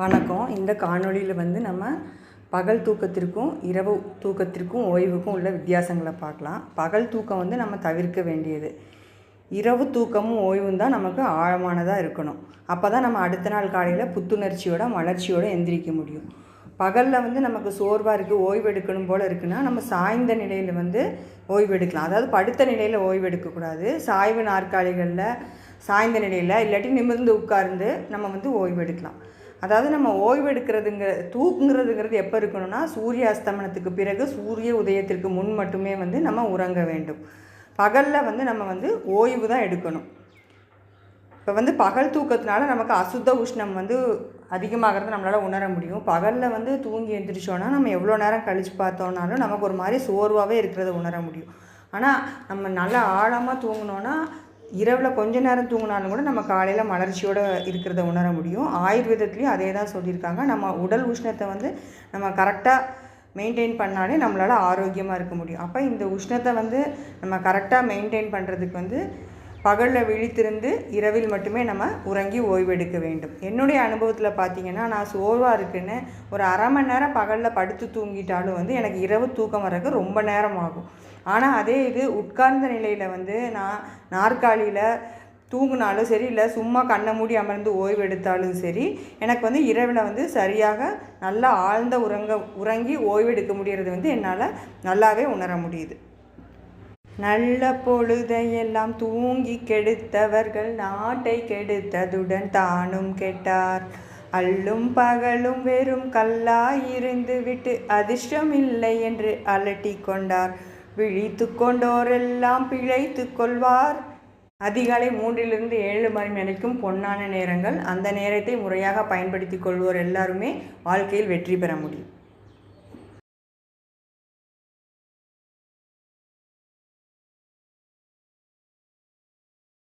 வணக்கம். இந்த காணொளியில் வந்து நம்ம பகல் தூக்கத்திற்கும் இரவு தூக்கத்திற்கும் ஓய்வுக்கும் உள்ள வித்தியாசங்களை பார்க்கலாம். பகல் தூக்கம் வந்து நம்ம தவிர்க்க வேண்டியது. இரவு தூக்கமும் ஓய்வும் தான் நமக்கு ஆழமானதாக இருக்கணும். அப்போ தான் நம்ம அடுத்த நாள் காலையில் புத்துணர்ச்சியோட மலர்ச்சியோட எந்திரிக்க முடியும். பகலில் வந்து நமக்கு சோர்வாக இருக்குது ஓய்வு எடுக்கணும் போல் இருக்குன்னா நம்ம சாய்ந்த நிலையில் வந்து ஓய்வு எடுக்கலாம். அதாவது படுத்த நிலையில் ஓய்வு எடுக்கக்கூடாது. சாய்வு நாற்காலிகளில் சாய்ந்த நிலையில் இல்லாட்டி நிமிர்ந்து உட்கார்ந்து நம்ம வந்து ஓய்வு எடுக்கலாம். அதாவது நம்ம ஓய்வு தூக்குங்கிறதுங்கிறது எப்போ இருக்கணும்னா சூரிய அஸ்தமனத்துக்கு பிறகு சூரிய உதயத்திற்கு முன் மட்டுமே வந்து நம்ம உறங்க வேண்டும். பகலில் வந்து நம்ம வந்து ஓய்வு தான் எடுக்கணும். இப்போ வந்து பகல் தூக்கத்தினால நமக்கு அசுத்த உஷ்ணம் வந்து அதிகமாகிறது நம்மளால் உணர முடியும். பகலில் வந்து தூங்கி எழுந்திரிச்சோன்னா நம்ம எவ்வளோ நேரம் கழித்து பார்த்தோன்னாலும் நமக்கு ஒரு மாதிரி சோர்வாகவே இருக்கிறத உணர முடியும். ஆனால் நம்ம நல்லா ஆழமாக தூங்கினோன்னா இரவில் கொஞ்ச நேரம் தூங்கினாலும் கூட நம்ம காலையில் மலர்ச்சியோடு இருக்கிறத உணர முடியும். ஆயுர்வேதத்துலேயும் அதே தான் சொல்லியிருக்காங்க. நம்ம உடல் உஷ்ணத்தை வந்து நம்ம கரெக்டாக மெயின்டைன் பண்ணாலே நம்மளால் ஆரோக்கியமாக இருக்க முடியும். அப்போ இந்த உஷ்ணத்தை வந்து நம்ம கரெக்டாக மெயின்டைன் பண்ணுறதுக்கு வந்து பகலில் விழித்திருந்து இரவில் மட்டுமே நம்ம உறங்கி ஓய்வெடுக்க வேண்டும். என்னுடைய அனுபவத்தில் பார்த்தீங்கன்னா நான் சோர்வாக இருக்குன்னு ஒரு அரை மணி நேரம் பகலில் படுத்து தூங்கிட்டாலும் வந்து எனக்கு இரவு தூக்கம் வர்றதுக்கு ரொம்ப நேரம் ஆகும் ஆனால் அதே இது உட்கார்ந்த நிலையில் வந்து நான் நாற்காலியில் தூங்கினாலும் சரி இல்லை சும்மா கண்ணை மூடி அமர்ந்து ஓய்வு எடுத்தாலும் சரி எனக்கு வந்து இரவில் வந்து சரியாக நல்லா ஆழ்ந்த உறங்க உறங்கி ஓய்வெடுக்க முடிகிறது வந்து என்னால் நல்லாவே உணர முடியுது. நல்ல பொழுதையெல்லாம் தூங்கி கெடுத்தவர்கள் நாட்டை கெடுத்ததுடன் தானும் கெட்டார். அல்லும் பகலும் வெறும் கல்லாயிருந்து விட்டு அதிர்ஷ்டம் இல்லை என்று அலட்டி கொண்டார். விழித்து கொண்டோரெல்லாம் பிழைத்து கொள்வார். அதிகாலை மூன்றிலிருந்து ஏழு மணி வரைக்கும் பொன்னான நேரங்கள். அந்த நேரத்தை முறையாக பயன்படுத்தி கொள்வோர் எல்லாருமே வாழ்க்கையில் வெற்றி பெற முடியும்.